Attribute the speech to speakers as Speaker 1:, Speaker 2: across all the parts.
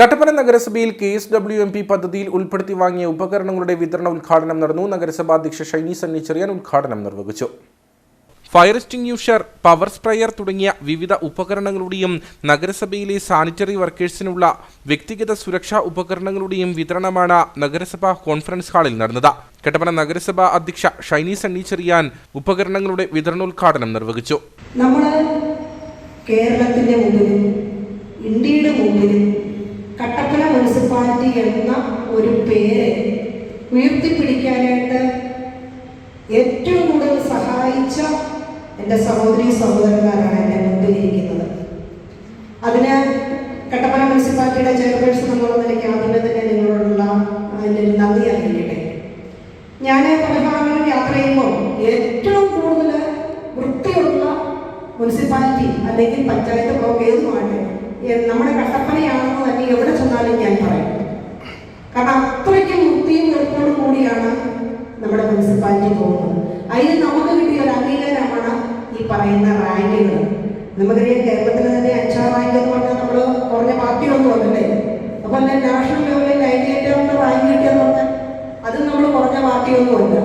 Speaker 1: കട്ടപ്പന നഗരസഭയിൽ K S W M P പദ്ധതിയിൽ ഉൾപ്പെടുത്തി വാങ്ങിയ ഉപകരണങ്ങളുടെ വിതരണ ഉദ്ഘാടനം നടന്നു. നഗരസഭാ അധ്യക്ഷ ഷൈനി സണ്ണി ചെറിയാൻ ഉദ്ഘാടനം നിർവഹിച്ചു. ഫയർ എക്സ്റ്റിംഗ്യൂഷർ പവർ സ്പ്രേയർ തുടങ്ങിയ വിവിധ ഉപകരണങ്ങളുടെയും നഗരസഭയിലെ സാനിറ്ററി വർക്കേഴ്സിനുള്ള വ്യക്തിഗത സുരക്ഷാ ഉപകരണങ്ങളുടെയും വിതരണമാണ് നഗരസഭാ കോൺഫറൻസ് ഹാളിൽ നടന്നത്. കട്ടപ്പന നഗരസഭാ അധ്യക്ഷ ഷൈനി സണ്ണി ചെറിയാൻ ഉപകരണങ്ങളുടെ വിതരണോദ്ഘാടനം നിർവഹിച്ചു.
Speaker 2: നമ്മൾ കേരളത്തിന്റെ മുനിസിപ്പാലിറ്റി എന്ന ഒരു പേര് ഉയർത്തിപ്പിടിക്കാനായിട്ട് ഏറ്റവും കൂടുതൽ സഹായിച്ച എന്റെ സഹോദരി സഹോദരന്മാരാണ് എന്റെ മുമ്പിലിരിക്കുന്നത്. അതിന് കട്ടപ്പന മുനിസിപ്പാലിറ്റിയുടെ ചെയർപേഴ്സൺ എന്നുള്ള നിലയ്ക്ക് ആദ്യമേ തന്നെ നിങ്ങളോടുള്ള അതിന്റെ ഒരു നന്ദി അറിയിക്കട്ടെ. ഞാൻ പല ഭാഗങ്ങളിൽ യാത്ര ചെയ്യുമ്പോൾ ഏറ്റവും കൂടുതൽ വൃത്തിയുള്ള മുനിസിപ്പാലിറ്റി അല്ലെങ്കിൽ പഞ്ചായത്ത് ബ്ലോക്ക് ഏതുമാണ് നമ്മുടെ കട്ടപ്പനയാണെന്ന് മുനിസിപ്പാലിറ്റി പോകുന്നത് അതിന് നമുക്ക് കിട്ടിയ ഒരു അംഗീകാരമാണ് ഈ പറയുന്ന റാങ്കുകൾ. നമുക്കറിയാം കേരളത്തിൽ തന്നെ അഞ്ചാം റാങ്ക് എന്ന് പറഞ്ഞാൽ നമ്മൾ കുറഞ്ഞ പാർട്ടിയൊന്നും അല്ലല്ലേ അപ്പോൾ തന്നെ നാഷണൽ ലെവലിൽ നയന്റി എയ്റ്റ് റാങ്ക് കിട്ടിയെന്ന് പറഞ്ഞാൽ അത് നമ്മൾ കുറഞ്ഞ പാർട്ടിയൊന്നും അല്ല.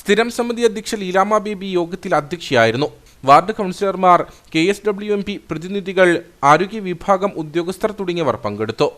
Speaker 1: സ്ഥിരം സമിതി അധ്യക്ഷ ലീലാമ ബേബി യോഗത്തിൽ അധ്യക്ഷയായിരുന്നു. വാർഡ് കൗൺസിലർമാർ K S W M P പ്രതിനിധികൾ ആരോഗ്യ വിഭാഗം ഉദ്യോഗസ്ഥർ തുടങ്ങിയവർ പങ്കെടുത്തു.